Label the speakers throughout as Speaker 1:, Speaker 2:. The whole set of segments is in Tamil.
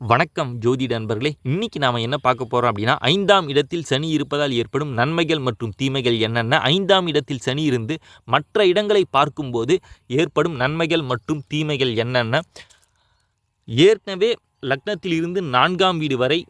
Speaker 1: வணக்கம் ஜோதிட நண்பர்களே. இன்னைக்கு நாம் என்ன பார்க்க போகிறோம் அப்படின்னா ஐந்தாம் இடத்தில் சனி இருப்பதால் ஏற்படும் நன்மைகள் மற்றும் தீமைகள் என்னென்ன? ஐந்தாம் இடத்தில் சனி இருந்து மற்ற இடங்களை பார்க்கும்போது ஏற்படும் நன்மைகள் மற்றும் தீமைகள் என்னென்ன? ஏற்கனவே லக்னத்தில் இருந்து நான்காம் வீடு வரை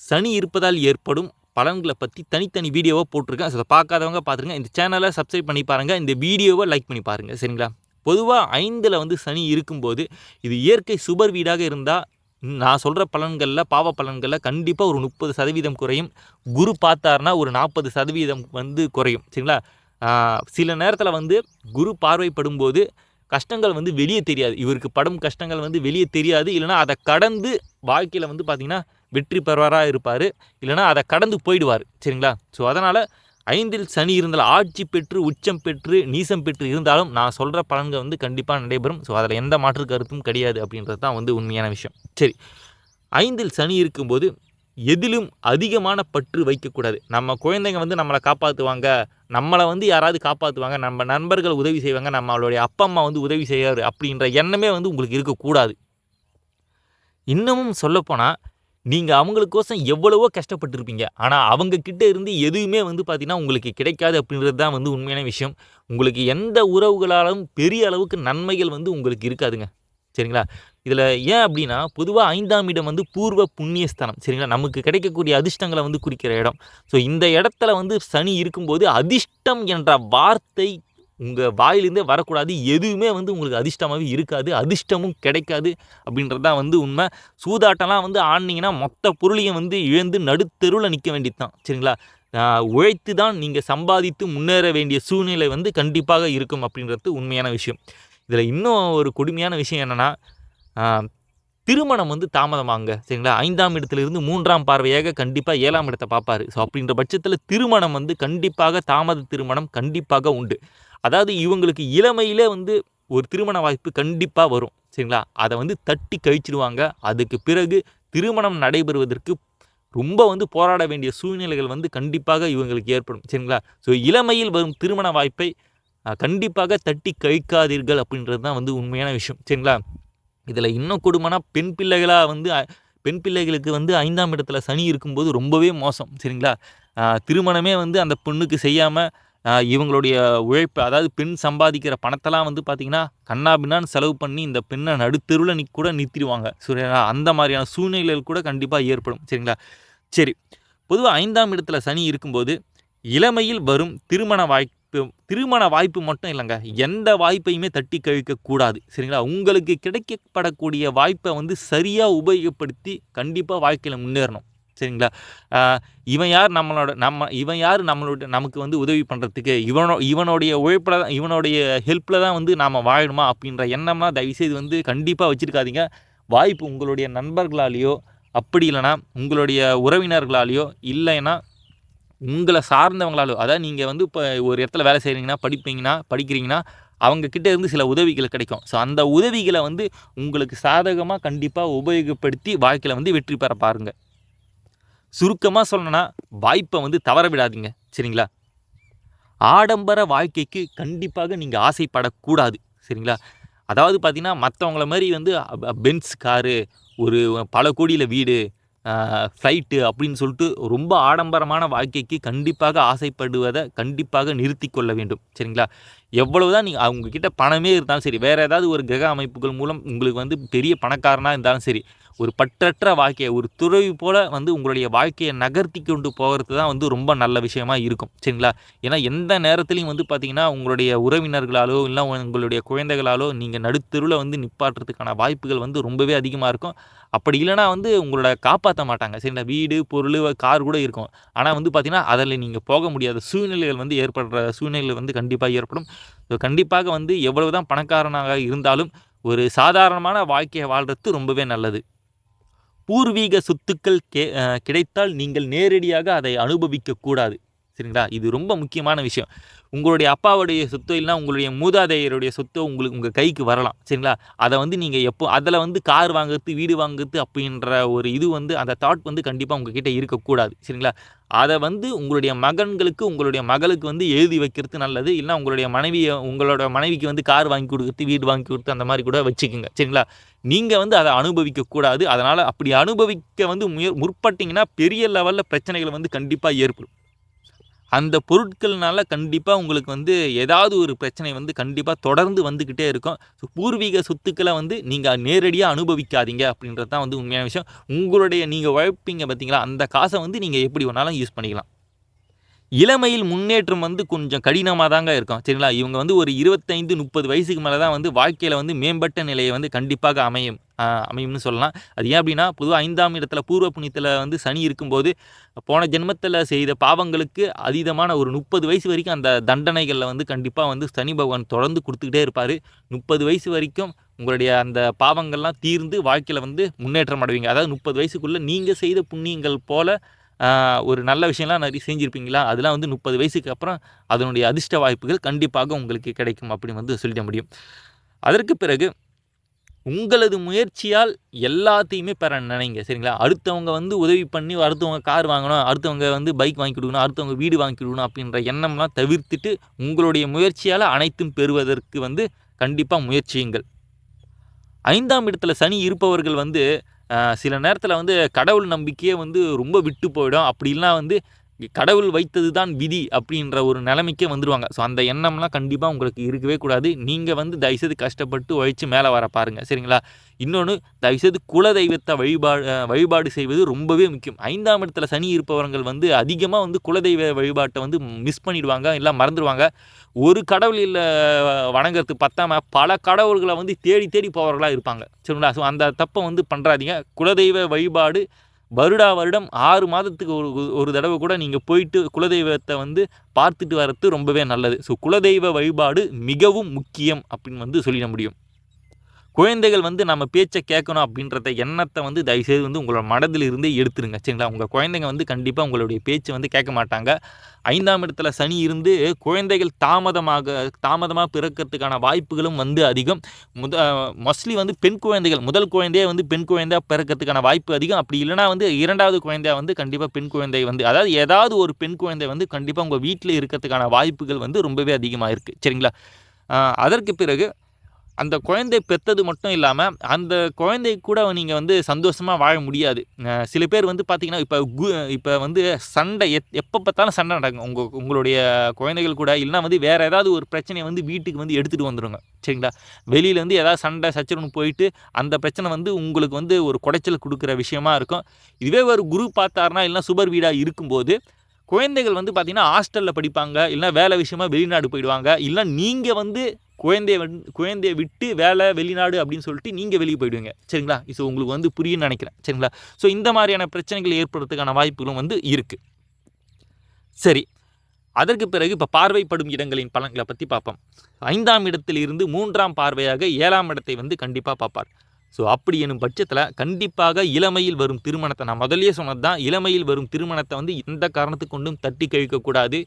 Speaker 1: சனி இருப்பதால் ஏற்படும் பலன்களை பற்றி தனித்தனி வீடியோவை போட்டிருக்கேன். அதை பார்க்காதவங்க பார்த்துருங்க. இந்த சேனலை சப்ஸ்கிரைப் பண்ணி பாருங்கள் இந்த வீடியோவை லைக் பண்ணி பாருங்கள் சரிங்களா? பொதுவாக ஐந்தில் வந்து சனி இருக்கும்போது இது இயற்கை சுபர் வீடாக இருந்தால் நான் சொல்கிற பலன்களில் பாவ பலன்களில் கண்டிப்பாக ஒரு முப்பது சதவீதம் குறையும். குரு பார்த்தாருனா ஒரு நாற்பது சதவீதம் வந்து குறையும். சரிங்களா? சில நேரத்தில் வந்து குரு பார்வைப்படும் போது கஷ்டங்கள் வந்து வெளியே தெரியாது. இவருக்கு படும் கஷ்டங்கள் வந்து வெளியே தெரியாது. இல்லைனா அதை கடந்து வாழ்க்கையில் வந்து பார்த்திங்கன்னா வெற்றி பெறுவாராக இருப்பார். இல்லைனா அதை கடந்து போயிடுவார். சரிங்களா? ஸோ அதனால் ஐந்தில் சனி இருந்தால் ஆட்சி பெற்று உச்சம் பெற்று நீசம் பெற்று இருந்தாலும் நான் சொல்கிற பலன்கள் வந்து கண்டிப்பாக நடைபெறும். ஸோ அதில் எந்த மாற்று கருத்தும் கிடையாது அப்படின்றது தான் வந்து உண்மையான விஷயம். சரி. ஐந்தில் சனி இருக்கும்போது எதிலும் அதிகமான பற்று வைக்கக்கூடாது. நம்ம குழந்தைங்க வந்து நம்மளை காப்பாற்றுவாங்க நம்மளை வந்து யாராவது காப்பாற்றுவாங்க நம்ம நண்பர்கள் உதவி செய்வாங்க. நம்மளுடைய அப்பா அம்மா வந்து உதவி செய்யாரு அப்படின்ற எண்ணமே வந்து உங்களுக்கு இருக்கக்கூடாது. இன்னமும் சொல்லப்போனால் நீங்கள் அவங்களுக்கோசம் எவ்வளவோ கஷ்டப்பட்டுருப்பீங்க. ஆனால் அவங்க கிட்டே இருந்து எதுவுமே வந்து பார்த்திங்கன்னா உங்களுக்கு கிடைக்காது அப்படின்றது தான் வந்து உண்மையான விஷயம். உங்களுக்கு எந்த உறவுகளாலும் பெரிய அளவுக்கு நன்மைகள் வந்து உங்களுக்கு இருக்காதுங்க. சரிங்களா? இதில் ஏன் அப்படின்னா பொதுவாக ஐந்தாம் இடம் வந்து பூர்வ புண்ணியஸ்தானம். சரிங்களா? நமக்கு கிடைக்கக்கூடிய அதிர்ஷ்டங்களை வந்து குறிக்கிற இடம். ஸோ இந்த இடத்துல வந்து சனி இருக்கும்போது அதிர்ஷ்டம் என்ற வார்த்தை உங்கள் வாயிலேருந்தே வரக்கூடாது. எதுவுமே வந்து உங்களுக்கு அதிர்ஷ்டமாகவே இருக்காது. அதிர்ஷ்டமும் கிடைக்காது அப்படின்றது தான் வந்து உண்மை. சூதாட்டம்லாம் வந்து ஆடினீங்கன்னா மொத்த பொருளையும் வந்து இழந்து நடுத்தெருவில் நிற்க வேண்டியது தான் சரிங்களா? உழைத்து தான் நீங்கள் சம்பாதித்து முன்னேற வேண்டிய சூழ்நிலை வந்து கண்டிப்பாக இருக்கும் அப்படின்றது உண்மையான விஷயம். இதில் இன்னும் ஒரு கொடுமையான விஷயம் என்னென்னா திருமணம் வந்து தாமதமாங்க. சரிங்களா? ஐந்தாம் இடத்துலேருந்து மூன்றாம் பார்வையாக கண்டிப்பாக ஏழாம் இடத்தை பார்ப்பார். ஸோ அப்படின்ற பட்சத்தில் திருமணம் வந்து கண்டிப்பாக தாமத திருமணம் கண்டிப்பாக உண்டு. அதாவது இவங்களுக்கு இளமையிலே வந்து ஒரு திருமண வாய்ப்பு கண்டிப்பாக வரும் சரிங்களா? அதை வந்து தட்டி கழிச்சிடுவாங்க அதுக்கு பிறகு திருமணம் நடைபெறுவதற்கு ரொம்ப வந்து போராட வேண்டிய சூழ்நிலைகள் வந்து கண்டிப்பாக இவங்களுக்கு ஏற்படும் சரிங்களா? ஸோ இளமையில் வரும் திருமண வாய்ப்பை கண்டிப்பாக தட்டி கழிக்காதீர்கள் அப்படின்றது தான் வந்து உண்மையான விஷயம் சரிங்களா? இதில் இன்னும் கொடுமைனா பெண் பிள்ளைகளாக வந்து பெண் பிள்ளைகளுக்கு வந்து ஐந்தாம் இடத்துல சனி இருக்கும்போது ரொம்பவே மோசம் சரிங்களா? திருமணமே வந்து அந்த பொண்ணுக்கு செய்யாமல் இவங்களுடைய உழைப்பு அதாவது பெண் சம்பாதிக்கிற பணத்தெல்லாம் வந்து பார்த்திங்கன்னா கண்ணா பின்னான்னு செலவு பண்ணி இந்த பெண்ணை நடுத்தெருவில் நிற்க கூட நிறுத்திடுவாங்க. சரிங்களா அந்த மாதிரியான சூழ்நிலைகள் கூட கண்டிப்பாக ஏற்படும். சரிங்களா? சரி. பொதுவாக ஐந்தாம் இடத்துல சனி இருக்கும்போது இளமையில் வரும் திருமண வாய்ப்பு திருமண வாய்ப்பு மட்டும் இல்லைங்க. எந்த வாய்ப்பையுமே தட்டி கழிக்கக்கூடாது சரிங்களா? உங்களுக்கு கிடைக்கப்படக்கூடிய வாய்ப்பை வந்து சரியாக உபயோகப்படுத்தி கண்டிப்பாக வாழ்க்கையில் முன்னேறணும். சரிங்களா? இவன் யார் நம்மளோட நம்ம இவன் யார் நம்மளோட நமக்கு வந்து உதவி பண்ணுறதுக்கு இவனோ இவனுடைய உழைப்பில் தான் இவனுடைய ஹெல்ப்பில் தான் வந்து நாம் வாழணுமா? அப்படின்ற எண்ணம்லாம் தயவுசெய்து வந்து கண்டிப்பாக வச்சுருக்காதீங்க. வாய்ப்பு உங்களுடைய நண்பர்களாலேயோ அப்படி இல்லைனா உங்களுடைய உறவினர்களாலேயோ இல்லைன்னா உங்களை சார்ந்தவங்களாலோ அதாவது நீங்கள் வந்து இப்போ ஒரு இடத்துல வேலை செய்கிறீங்கன்னா படிப்பீங்கன்னா படிக்கிறீங்கன்னா அவங்கக்கிட்ட இருந்து சில உதவிகள் கிடைக்கும். ஸோ அந்த உதவிகளை வந்து உங்களுக்கு சாதகமாக கண்டிப்பாக உபயோகப்படுத்தி வாழ்க்கையில் வந்து வெற்றி பெற பாருங்கள் சுருக்கமாக சொல்லணும்னா வாய்ப்பை வந்து தவற விடாதீங்க. சரிங்களா? ஆடம்பர வாழ்க்கைக்கு கண்டிப்பாக நீங்கள் ஆசைப்படக்கூடாது. சரிங்களா? அதாவது பார்த்திங்கன்னா மற்றவங்கள மாதிரி வந்து பென்ஸ் காரு ஒரு பல கோடியில் வீடு ஃப்ளைட்டு அப்படின்னு சொல்லிட்டு ரொம்ப ஆடம்பரமான வாழ்க்கைக்கு கண்டிப்பாக ஆசைப்படுவதை கண்டிப்பாக நிறுத்தி கொள்ள வேண்டும். சரிங்களா? எவ்வளவு தான் நீங்கள் அவங்கக்கிட்ட பணமே இருந்தாலும் சரி வேறு ஏதாவது ஒரு கிரக அமைப்புகள் மூலம் உங்களுக்கு வந்து பெரிய பணக்காரனாக இருந்தாலும் சரி ஒரு பற்றற்ற வாழ்க்கையை ஒரு துறவி போல் வந்து உங்களுடைய வாழ்க்கையை நகர்த்தி கொண்டு போகிறது தான் வந்து ரொம்ப நல்ல விஷயமா இருக்கும். சரிங்களா? ஏன்னா எந்த நேரத்துலையும் வந்து பார்த்திங்கன்னா உங்களுடைய உறவினர்களாலோ இல்லை உங்களுடைய குழந்தைகளாலோ நீங்கள் நடுத்தருவில் வந்து நிப்பாட்டுறதுக்கான வாய்ப்புகள் வந்து ரொம்பவே அதிகமாக இருக்கும். அப்படி இல்லைனா வந்து உங்களோட காப்பாற்ற மாட்டாங்க. சரிங்களா? வீடு பொருள் கார் கூட இருக்கும். ஆனால் வந்து பார்த்திங்கன்னா அதில் நீங்கள் போக முடியாத சூழ்நிலைகள் வந்து ஏற்படுற சூழ்நிலைகள் வந்து கண்டிப்பாக ஏற்படும். ஸோ கண்டிப்பாக வந்து எவ்வளவு தான் பணக்காரனாக இருந்தாலும் ஒரு சாதாரணமான வாழ்க்கையை வாழ்கிறது ரொம்பவே நல்லது. பூர்வீக சொத்துக்கள் கே கிடைத்தால் நீங்கள் நேரடியாக அதை அனுபவிக்கக்கூடாது சரிங்களா? இது ரொம்ப முக்கியமான விஷயம். உங்களுடைய அப்பாவுடைய சொத்து இல்லைனா உங்களுடைய மூதாதையருடைய சொத்து உங்களுக்கு உங்கள் கைக்கு வரலாம். சரிங்களா? அதை வந்து நீங்கள் எப்போ அதில் வந்து கார் வாங்குறது வீடு வாங்குறது அப்படின்ற ஒரு இது வந்து அந்த தாட் வந்து கண்டிப்பாக உங்ககிட்ட இருக்கக்கூடாது சரிங்களா? அதை வந்து உங்களுடைய மகன்களுக்கு உங்களுடைய மகளுக்கு வந்து எழுதி வைக்கிறது நல்லது. இல்லைனா உங்களுடைய மனைவியை உங்களோட மனைவிக்கு வந்து கார் வாங்கி கொடுக்குறது வீடு வாங்கி கொடுத்து அந்த மாதிரி கூட வச்சுக்கோங்க. சரிங்களா? நீங்கள் வந்து அதை அனுபவிக்கக்கூடாது. அதனால் அப்படி அனுபவிக்க வந்து முய முற்பட்டிங்கன்னா பெரிய லெவலில் பிரச்சனைகள் வந்து கண்டிப்பாக ஏற்படும். அந்த பொருட்கள்னால கண்டிப்பாக உங்களுக்கு வந்து ஏதாவது ஒரு பிரச்சனை வந்து கண்டிப்பாக தொடர்ந்து வந்துக்கிட்டே இருக்கும். ஸோ பூர்வீக சொத்துக்களை வந்து நீங்கள் நேரடியாக அனுபவிக்காதீங்க அப்படின்றது தான் வந்து உண்மையான விஷயம். உங்களுடைய நீங்கள் உழைப்பீங்க பார்த்தீங்களா? அந்த காசை வந்து நீங்கள் எப்படி வேணாலும் யூஸ் பண்ணிக்கலாம். இளமையில் முன்னேற்றம் வந்து கொஞ்சம் கடினமாக தாங்க இருக்கும். சரிங்களா? இவங்க வந்து ஒரு இருபத்தைந்து முப்பது வயசுக்கு மேலே தான் வந்து வாழ்க்கையில் வந்து மேம்பட்ட நிலையை வந்து கண்டிப்பாக அமையும். அமையும்னு சொல்லலாம். அது ஏன் அப்படின்னா பொதுவாக ஐந்தாம் இடத்துல பூர்வ புண்ணியத்தில் வந்து சனி இருக்கும்போது போன ஜென்மத்தில் செய்த பாவங்களுக்கு அதீதமான ஒரு முப்பது வயசு வரைக்கும் அந்த தண்டனைகளில் வந்து கண்டிப்பாக வந்து சனி பகவான் தொடர்ந்து கொடுத்துக்கிட்டே இருப்பார். முப்பது வயசு வரைக்கும் உங்களுடைய அந்த பாவங்கள்லாம் தீர்ந்து வாழ்க்கையில் வந்து முன்னேற்றம் அடைவீங்க. அதாவது முப்பது வயசுக்குள்ளே நீங்கள் செய்த புண்ணியங்கள் போல் ஒரு நல்ல விஷயம்லாம் நிறைய செஞ்சுருப்பீங்களா? அதெல்லாம் வந்து முப்பது வயசுக்கு அப்புறம் அதனுடைய அதிர்ஷ்ட வாய்ப்புகள் கண்டிப்பாக உங்களுக்கு கிடைக்கும் அப்படின்னு வந்து சொல்லிட முடியும். அதற்கு பிறகு உங்களது முயற்சியால் எல்லாத்தையுமே பெற நினைங்க சரிங்களா? அடுத்தவங்க வந்து உதவி பண்ணி அடுத்தவங்க கார் வாங்கணும் அடுத்தவங்க வந்து பைக் வாங்கி கொடுக்கணும் அடுத்தவங்க வீடு வாங்கி கொடுக்கணும் அப்படின்ற எண்ணம்லாம் தவிர்த்துட்டு உங்களுடைய முயற்சியால் அனைத்தும் பெறுவதற்கு வந்து கண்டிப்பாக முயற்சியுங்கள். ஐந்தாம் இடத்துல சனி இருப்பவர்கள் வந்து சில நேரத்தில் வந்து கடவுள் நம்பிக்கையே வந்து ரொம்ப விட்டு போயிடும். அப்படிலாம் வந்து கடவுள் வைத்தது தான் விதி அப்படின்ற ஒரு நிலைமைக்கே வந்துடுவாங்க ஸோ அந்த எண்ணம்லாம் கண்டிப்பாக உங்களுக்கு இருக்கவே கூடாது. நீங்கள் வந்து தயவுசெய்து கஷ்டப்பட்டு உழைச்சி மேலே வர பாருங்கள் சரிங்களா? இன்னொன்று தயவுசெய்து குலதெய்வத்தை வழிபாடு வழிபாடு செய்வது ரொம்பவே முக்கியம். ஐந்தாம் இடத்துல சனி இருப்பவர்கள் வந்து அதிகமாக வந்து குலதெய்வ வழிபாட்டை வந்து மிஸ் பண்ணிடுவாங்க இல்லை மறந்துடுவாங்க. ஒரு கடவுள் இல்லை வணங்குறதுக்கு பத்தாமல் பல கடவுள்களை வந்து தேடி தேடி போகிறவர்களாக இருப்பாங்க. சரிங்களா? ஸோ அந்த தப்பை வந்து பண்ணுறாதீங்க குலதெய்வ வழிபாடு வருடா வருடம் ஆறு மாதத்துக்கு ஒரு ஒரு தடவை கூட நீங்கள் போயிட்டு குலதெய்வத்தை வந்து பார்த்துட்டு வர்றது ரொம்பவே நல்லது. ஸோ குலதெய்வ வழிபாடு மிகவும் முக்கியம் அப்படின்னு வந்து சொல்லிட முடியும். குழந்தைகள் வந்து நம்ம பேச்சை கேட்கணும் அப்படின்றத எண்ணத்தை வந்து தயவுசெய்து வந்து உங்களோட மனதில் இருந்தே எடுத்துருங்க சரிங்களா? உங்கள் குழந்தைங்க வந்து கண்டிப்பாக உங்களுடைய பேச்சு வந்து கேட்க மாட்டாங்க. ஐந்தாம் இடத்துல சனி இருந்து குழந்தைகள் தாமதமாக தாமதமாக பிறக்கிறதுக்கான வாய்ப்புகளும் வந்து அதிகம். முத மோஸ்ட்லி வந்து பெண் குழந்தைகள் முதல் குழந்தையே வந்து பெண் குழந்தையாக பிறக்கிறதுக்கான வாய்ப்பு அதிகம். அப்படி இல்லைனா வந்து இரண்டாவது குழந்தையாக வந்து கண்டிப்பாக பெண் குழந்தை வந்து அதாவது ஏதாவது ஒரு பெண் குழந்தை வந்து கண்டிப்பாக உங்கள் வீட்டில் இருக்கிறதுக்கான வாய்ப்புகள் வந்து ரொம்பவே அதிகமாக இருக்குது சரிங்களா அதற்கு பிறகு அந்த குழந்தை பெற்றது மட்டும் இல்லாமல் அந்த குழந்தை கூட நீங்கள் வந்து சந்தோஷமாக வாழ முடியாது. சில பேர் வந்து பார்த்திங்கன்னா இப்போ கு இப்போ வந்து சண்டை எத் எப்போ பார்த்தாலும் சண்டை நடக்கும். உங்கள் உங்களுடைய குழந்தைகள் கூட இல்லைனா வந்து வேறு ஏதாவது ஒரு பிரச்சனையை வந்து வீட்டுக்கு வந்து எடுத்துகிட்டு வந்துடுங்க சரிங்களா? வெளியில் வந்து ஏதாவது சண்டை சச்சரவுன்னு போயிட்டு அந்த பிரச்சனை வந்து உங்களுக்கு வந்து ஒரு குடைச்சல் கொடுக்குற விஷயமா இருக்கும். இதுவே ஒரு குரு பார்த்தாருனா இல்லைனா சுபர் வீடாக இருக்கும்போது குழந்தைகள் வந்து பார்த்திங்கன்னா ஹாஸ்டலில் படிப்பாங்க இல்லைனா வேலை விஷயமா வெளிநாடு போயிடுவாங்க இல்லை நீங்கள் வந்து குழந்தைய வந்து குழந்தைய விட்டு வேலை வெளிநாடு அப்படின்னு சொல்லிட்டு நீங்கள் வெளியே போயிடுவீங்க. சரிங்களா? ஸோ உங்களுக்கு வந்து புரியுன்னு நினைக்கிறேன். சரிங்களா? ஸோ இந்த மாதிரியான பிரச்சனைகள் ஏற்படுறதுக்கான வாய்ப்புகளும் வந்து இருக்குது சரி. அதற்கு பிறகு இப்போ பார்வைப்படும் இடங்களின் பலன்களை பற்றி பார்ப்போம். ஐந்தாம் இடத்தில் இருந்து மூன்றாம் பார்வையாக ஏழாம் இடத்தை வந்து கண்டிப்பாக பார்ப்பார். ஸோ அப்படி எனும் பட்சத்தில் கண்டிப்பாக இளமையில் வரும் திருமணத்தை நான் முதலே சொன்னது தான் இளமையில் வரும் திருமணத்தை வந்து எந்த காரணத்து கொண்டும் தட்டி கழிக்கக்கூடாது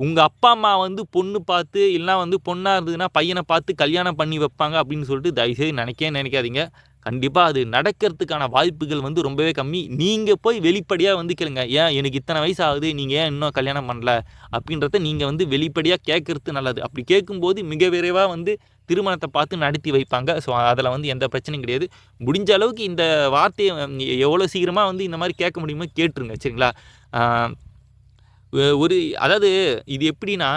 Speaker 1: உங்கள் அப்பா அம்மா வந்து பொண்ணு பார்த்து இல்லைனா வந்து பொண்ணாக இருந்ததுன்னா பையனை பார்த்து கல்யாணம் பண்ணி வைப்பாங்க அப்படின்னு சொல்லிட்டு தயவுசெய்து நினைக்கவே நினைக்காதீங்க. கண்டிப்பாக அது நடக்கிறதுக்கான வாய்ப்புகள் வந்து ரொம்பவே கம்மி. நீங்கள் போய் வெளிப்படையாக வந்து கேளுங்க. ஏன் எனக்கு இத்தனை வயசு ஆகுது நீங்கள் ஏன் இன்னும் கல்யாணம் பண்ணல? அப்படின்றத நீங்கள் வந்து வெளிப்படையாக கேட்குறது நல்லது. அப்படி கேட்கும்போது மிக விரைவாக வந்து திருமணத்தை பார்த்து நடத்தி வைப்பாங்க. ஸோ அதில் வந்து எந்த பிரச்சனையும் கிடையாது. முடிஞ்ச அளவுக்கு இந்த வார்த்தையை எவ்வளோ சீக்கிரமாக வந்து இந்த மாதிரி கேட்க முடியுமோ கேட்டுருங்க. சரிங்களா? ஒரு அதாவது இது எப்படின்னா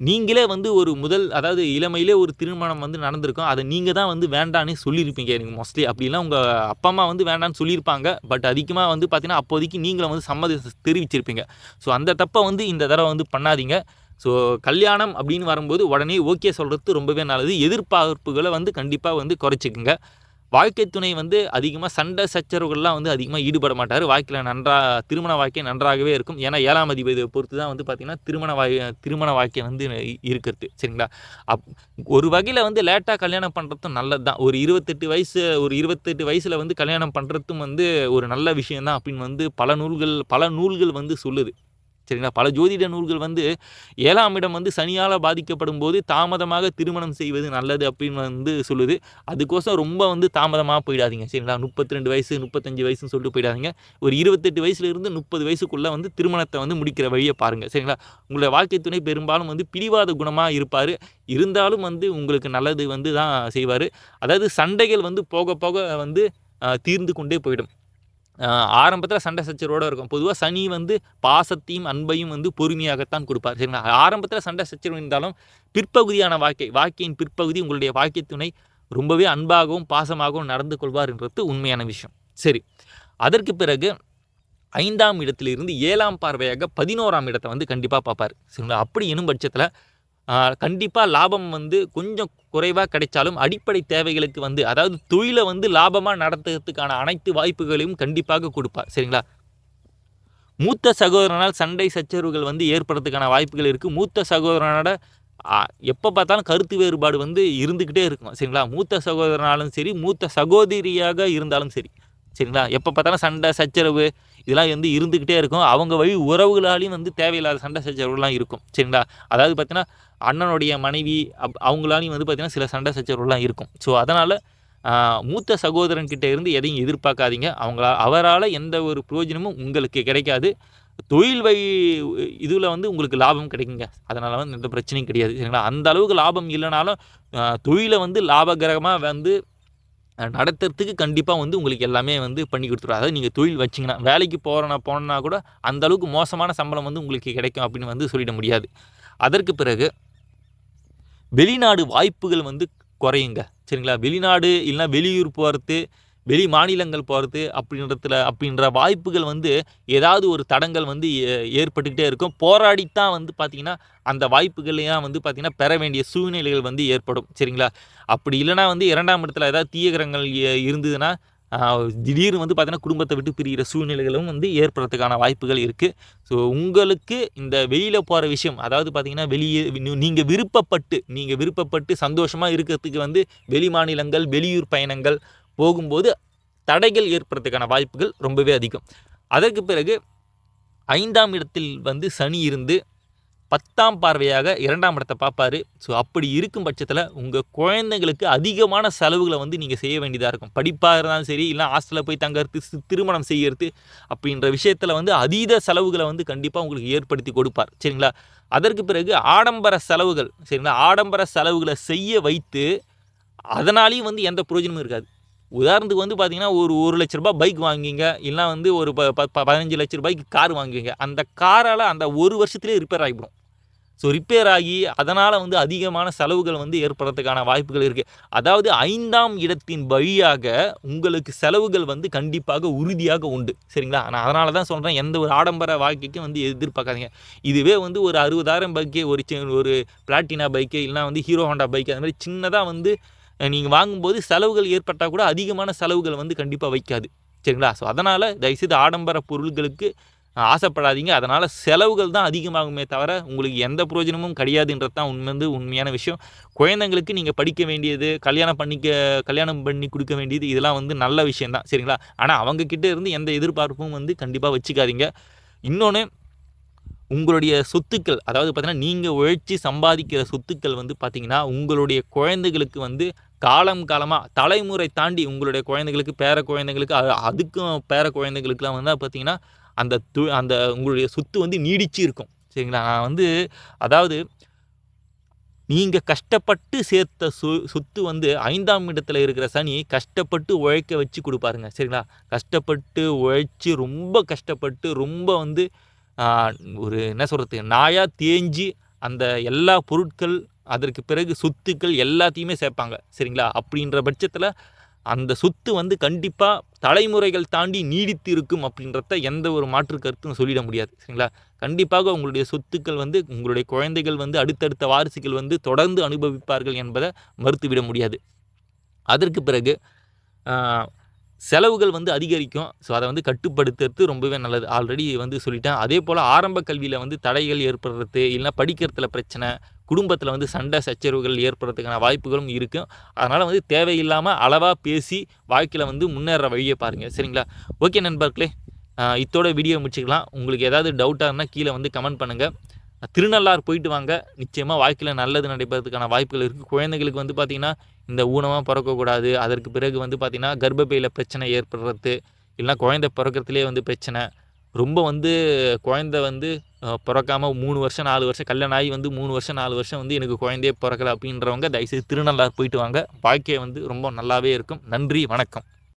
Speaker 1: நீங்களே வந்து ஒரு முதல் அதாவது இளமையிலே ஒரு திருமணம் வந்து நடந்திருக்கும். அதை நீங்கள் தான் வந்து வேண்டான்னு சொல்லியிருப்பீங்க. எனக்கு மோஸ்ட்லி அப்படிலாம் உங்கள் அப்பா அம்மா வந்து வேண்டான்னு சொல்லியிருப்பாங்க. பட் அதிகமாக வந்து பார்த்தீங்கன்னா அப்போதைக்கு நீங்களும் வந்து சம்மதி தெரிவிச்சிருப்பீங்க. ஸோ அந்த தப்பை வந்து இந்த தடவை வந்து பண்ணாதீங்க. ஸோ கல்யாணம் அப்படின்னு வரும்போது உடனே ஓகே சொல்கிறது ரொம்பவே நல்லது. எதிர்பார்ப்புகளை வந்து கண்டிப்பாக வந்து குறைச்சிக்குங்க. வாழ்க்கை துணை வந்து அதிகமாக சண்டை சச்சரவுகள்லாம் வந்து அதிகமாக ஈடுபட மாட்டார். வாழ்க்கையில் நன்றாக திருமண வாழ்க்கை நன்றாகவே இருக்கும். ஏன்னா ஏழாம் அதிபதியை பொறுத்து தான் வந்து பார்த்திங்கன்னா திருமண வாய் திருமண வாழ்க்கை வந்து இருக்கிறது. சரிங்களா? அப் ஒரு வகையில் வந்து லேட்டாக கல்யாணம் பண்ணுறதும் நல்லது தான் ஒரு இருபத்தெட்டு வயசு ஒரு இருபத்தெட்டு வயசில் வந்து கல்யாணம் பண்ணுறதும் வந்து ஒரு நல்ல விஷயந்தான் அப்படின்னு வந்து பல நூல்கள் பல நூல்கள் வந்து சொல்லுது. சரிங்களா? பல ஜோதிட நூல்கள் வந்து ஏழாம் இடம் வந்து சனியால் பாதிக்கப்படும் போது தாமதமாக திருமணம் செய்வது நல்லது அப்படின்னு வந்து சொல்லுது. அதுக்கோசம் ரொம்ப வந்து தாமதமாக போயிடாதீங்க சரிங்களா? முப்பத்தி ரெண்டு வயசு முப்பத்தஞ்சு வயசுன்னு சொல்லிட்டு போயிடாதீங்க. ஒரு இருபத்தெட்டு வயசுலேருந்து முப்பது வயசுக்குள்ளே வந்து திருமணத்தை வந்து முடிக்கிற வழியை பாருங்கள் சரிங்களா? உங்களுடைய வாழ்க்கை துணை பெரும்பாலும் வந்து பிடிவாத குணமாக இருப்பார். இருந்தாலும் வந்து உங்களுக்கு நல்லது வந்து தான் செய்வார். அதாவது சண்டைகள் வந்து போக போக வந்து தீர்ந்து கொண்டே போயிடும். ஆரம்பத்தில் சண்டை சச்சரவோடு இருக்கும். பொதுவாக சனி வந்து பாசத்தையும் அன்பையும் வந்து பொறுமையாகத்தான் கொடுப்பார். சரிங்களா? ஆரம்பத்தில் சண்டை சச்சரவு இருந்தாலும் பிற்பகுதியான வாழ்க்கை வாழ்க்கையின் பிற்பகுதி உங்களுடைய வாழ்க்கை துணை ரொம்பவே அன்பாகவும் பாசமாகவும் நடந்து கொள்வார் என்றது உண்மையான விஷயம். சரி. அதற்கு பிறகு ஐந்தாம் இடத்திலிருந்து ஏழாம் பார்வையாக பதினோராம் இடத்தை வந்து கண்டிப்பாக பார்ப்பார். சரிங்களா? அப்படி எனும் பட்சத்தில் கண்டிப்பாக லாபம் வந்து கொஞ்சம் குறைவாக கிடைச்சாலும் அடிப்படை தேவைகளுக்கு வந்து அதாவது தொழிலை வந்து லாபமாக நடத்துறதுக்கான அனைத்து வாய்ப்புகளையும் கண்டிப்பாக கொடுப்பார். சரிங்களா? மூத்த சகோதரனால் சண்டை சச்சரவுகள் வந்து ஏற்படுறதுக்கான வாய்ப்புகள் இருக்குது மூத்த சகோதரனோட எப்போ பார்த்தாலும் கருத்து வேறுபாடு வந்து இருந்துக்கிட்டே இருக்கும். சரிங்களா? மூத்த சகோதரனாலும் சரி மூத்த சகோதரியாக இருந்தாலும் சரி. சரிங்களா? எப்போ பார்த்தாலும் சண்டை சச்சரவு இதெல்லாம் வந்து இருந்துக்கிட்டே இருக்கும். அவங்க வழி உறவுகளாலையும் வந்து தேவையில்லாத சண்டை சச்சரவுலாம் இருக்கும். சரிங்களா? அதாவது பார்த்தீங்கன்னா அண்ணனுடைய மனைவி அப் அவங்களாலையும் வந்து பார்த்திங்கன்னா சில சண்டை சச்சரவுலாம் இருக்கும். ஸோ அதனால் மூத்த சகோதரன்கிட்ட இருந்து எதையும் எதிர்பார்க்காதீங்க. அவங்களா அவரால் எந்த ஒரு பிரயோஜனமும் உங்களுக்கு கிடைக்காது. தொழில் வழி இதில் வந்து உங்களுக்கு லாபம் கிடைக்குங்க. அதனால் வந்து எந்த பிரச்சனையும் கிடையாது. சரிங்களா? அந்த அளவுக்கு லாபம் இல்லைனாலும் தொழிலை வந்து லாபகரமாக வந்து நடத்துறதுக்கு கண்டிப்பாக வந்து உங்களுக்கு எல்லாமே வந்து பண்ணி கொடுத்துருவோம் அதாவது நீங்கள் தொழில் வச்சிங்கன்னா வேலைக்கு போகிறனா போனோன்னா கூட அந்த அளவுக்கு மோசமான சம்பளம் வந்து உங்களுக்கு கிடைக்கும் அப்படின்னு வந்து சொல்லிட முடியாது. அதற்கு பிறகு வெளிநாடு வாய்ப்புகள் வந்து குறையுங்க. சரிங்களா? வெளிநாடு இல்லைனா வெளியூர் போகிறது வெளி மாநிலங்கள் போகிறது அப்படின்றதுல அப்படின்ற வாய்ப்புகள் வந்து ஏதாவது ஒரு தடங்கள் வந்து ஏற்பட்டுக்கிட்டே இருக்கும். போராடித்தான் வந்து பார்த்திங்கன்னா அந்த வாய்ப்புகள்லாம் வந்து பார்த்திங்கன்னா பெற வேண்டிய சூழ்நிலைகள் வந்து ஏற்படும். சரிங்களா? அப்படி இல்லைனா வந்து இரண்டாம் இடத்துல ஏதாவது தீயகரங்கள் இருந்ததுன்னா திடீர்னு வந்து பார்த்திங்கன்னா குடும்பத்தை விட்டு பிரிகிற சூழ்நிலைகளும் வந்து ஏற்படுறதுக்கான வாய்ப்புகள் இருக்குது ஸோ உங்களுக்கு இந்த வெளியில் போகிற விஷயம் அதாவது பார்த்திங்கன்னா வெளியே நீங்கள் விருப்பப்பட்டு நீங்கள் விருப்பப்பட்டு சந்தோஷமாக இருக்கிறதுக்கு வந்து வெளி மாநிலங்கள் வெளியூர் பயணங்கள் போகும்போது தடைகள் ஏற்படுறதுக்கான வாய்ப்புகள் ரொம்பவே அதிகம். அதற்கு பிறகு ஐந்தாம் இடத்தில் வந்து சனி இருந்து பத்தாம் பார்வையாக இரண்டாம் இடத்தை பார்ப்பார். ஸோ அப்படி இருக்கும் பட்சத்தில் உங்கள் குழந்தைங்களுக்கு அதிகமான செலவுகளை வந்து நீங்கள் செய்ய வேண்டியதாக இருக்கும். படிப்பாக இருந்தாலும் சரி இல்லை ஹாஸ்டலில் போய் தங்கறது திருமணம் செய்கிறது அப்படின்ற விஷயத்தில் வந்து அதீத செலவுகளை வந்து கண்டிப்பாக உங்களுக்கு ஏற்படுத்தி கொடுப்பார். சரிங்களா? அதற்கு பிறகு ஆடம்பர செலவுகள் சரிங்களா? ஆடம்பர செலவுகளை செய்ய வைத்து அதனாலேயும் வந்து எந்த பிரயோஜனமும் இருக்காது. உதாரணத்துக்கு வந்து பார்த்தீங்கன்னா ஒரு ஒரு லட்ச ரூபாய் பைக் வாங்குவீங்க. இல்லைனா வந்து ஒரு ப பதினஞ்சு லட்ச ரூபாய்க்கு கார் வாங்குவீங்க. அந்த காரால் அந்த ஒரு வருஷத்துலேயே ரிப்பேர் ஆகிவிடும். ஸோ ரிப்பேர் ஆகி அதனால் வந்து அதிகமான செலவுகள் வந்து ஏற்படுறதுக்கான வாய்ப்புகள் இருக்குது அதாவது ஐந்தாம் இடத்தின் வழியாக உங்களுக்கு செலவுகள் வந்து கண்டிப்பாக உறுதியாக உண்டு. சரிங்களா? நான் அதனால தான் சொல்கிறேன் எந்த ஒரு ஆடம்பர வாழ்க்கைக்கும் வந்து எதிர்பார்க்காதீங்க. இதுவே வந்து ஒரு அறுபதாயிரம் பைக்கு ஒரு ஒரு பிளாட்டினா பைக்கு இல்லைனா வந்து ஹீரோ ஹோண்டா பைக்கு அது மாதிரி சின்னதாக வந்து நீங்கள் வாங்கும்போது செலவுகள் ஏற்பட்டால் கூட அதிகமான செலவுகள் வந்து கண்டிப்பாக வைக்காது. சரிங்களா? ஸோ அதனால் தயவுசெய்து ஆடம்பர பொருள்களுக்கு ஆசைப்படாதீங்க. அதனால் செலவுகள் தான் அதிகமாகுமே தவிர உங்களுக்கு எந்த பிரயோஜனமும் கிடையாதுன்றது தான் உண்மை வந்து உண்மையான விஷயம். குழந்தைங்களுக்கு நீங்கள் படிக்க வேண்டியது கல்யாணம் பண்ணிக்க கல்யாணம் பண்ணி கொடுக்க வேண்டியது இதெல்லாம் வந்து நல்ல விஷயந்தான் சரிங்களா? ஆனால் அவங்கக்கிட்ட இருந்து எந்த எதிர்பார்ப்பும் வந்து கண்டிப்பாக வச்சுக்காதீங்க. இன்னொன்று உங்களுடைய சொத்துக்கள் அதாவது பார்த்திங்கன்னா நீங்கள் உழைச்சி சம்பாதிக்கிற சொத்துக்கள் வந்து பார்த்திங்கன்னா உங்களுடைய குழந்தைகளுக்கு வந்து காலம் காலமாக தலைமுறை தாண்டி உங்களுடைய குழந்தைங்களுக்கு பேர குழந்தைங்களுக்கு அது அதுக்கும் பேர குழந்தைங்களுக்குலாம் வந்து பார்த்தீங்கன்னா அந்த து அந்த உங்களுடைய சொத்து வந்து நீடிச்சு இருக்கும். சரிங்களா? நான் வந்து அதாவது நீங்கள் கஷ்டப்பட்டு சேர்த்த சொ சொத்து வந்து ஐந்தாம் இடத்துல இருக்கிற சனி கஷ்டப்பட்டு உழைக்க வச்சு கொடுப்பாருங்க. சரிங்களா? கஷ்டப்பட்டு உழைச்சி ரொம்ப கஷ்டப்பட்டு ரொம்ப வந்து ஒரு என்ன சொல்கிறது நாயாக தேஞ்சி அந்த எல்லா பொருட்கள் அதற்கு பிறகு சொத்துக்கள் எல்லாத்தையுமே சேர்ப்பாங்க. சரிங்களா? அப்படின்ற பட்சத்தில் அந்த சொத்து வந்து கண்டிப்பாக தலைமுறைகள் தாண்டி நீடித்து இருக்கும் அப்படின்றத எந்த ஒரு மாற்று கருத்தும் சொல்லிட முடியாது. சரிங்களா? கண்டிப்பாக உங்களுடைய சொத்துக்கள் வந்து உங்களுடைய குழந்தைகள் வந்து அடுத்தடுத்த வாரிசுகள் வந்து தொடர்ந்து அனுபவிப்பார்கள் என்பதை மறுத்துவிட முடியாது. அதற்கு பிறகு செலவுகள் வந்து அதிகரிக்கும். ஸோ அதை வந்து கட்டுப்படுத்துறது ரொம்பவே நல்லது. ஆல்ரெடி வந்து சொல்லிட்டேன். அதே போல் ஆரம்ப கல்வியில் வந்து தடைகள் ஏற்படுறது இல்லைனா படிக்கிறதுல பிரச்சனை குடும்பத்தில் வந்து சண்டை சச்சரவுகள் ஏற்படுறதுக்கான வாய்ப்புகளும் இருக்கும் அதனால் வந்து தேவையில்லாமல் அளவாக பேசி வாழ்க்கையில் வந்து முன்னேற வழியை பாருங்கள் சரிங்களா? ஓகே நண்பர்களே இத்தோட வீடியோ முடிச்சுக்கலாம். உங்களுக்கு ஏதாவது டவுட்டாக இருந்தால் கீழே வந்து கமெண்ட் பண்ணுங்கள் திருநள்ளார் போயிட்டு வாங்க. நிச்சயமாக வாழ்க்கையில் நல்லது நடைபெறதுக்கான வாய்ப்புகள் இருக்குது குழந்தைகளுக்கு வந்து பார்த்திங்கன்னா இந்த ஊனமாக பிறக்கக்கூடாது அதற்கு பிறகு வந்து பார்த்திங்கன்னா கர்ப்பப்பையில் பிரச்சனை ஏற்படுறது. இல்லைனா குழந்தை பிறக்கிறதுலே வந்து பிரச்சனை. ரொம்ப வந்து குழந்தை வந்து பிறக்காமல் மூணு வருஷம் நாலு வருஷம் கல்யாணம் ஆகி வந்து மூணு வருஷம் நாலு வருஷம் வந்து எனக்கு குழந்தையே பிறக்கல அப்படின்றவங்க தயவுசெய்து திருநள்ளாறு போயிட்டு வாங்க. வாழ்க்கையை வந்து ரொம்ப நல்லாவே இருக்கும். நன்றி வணக்கம்.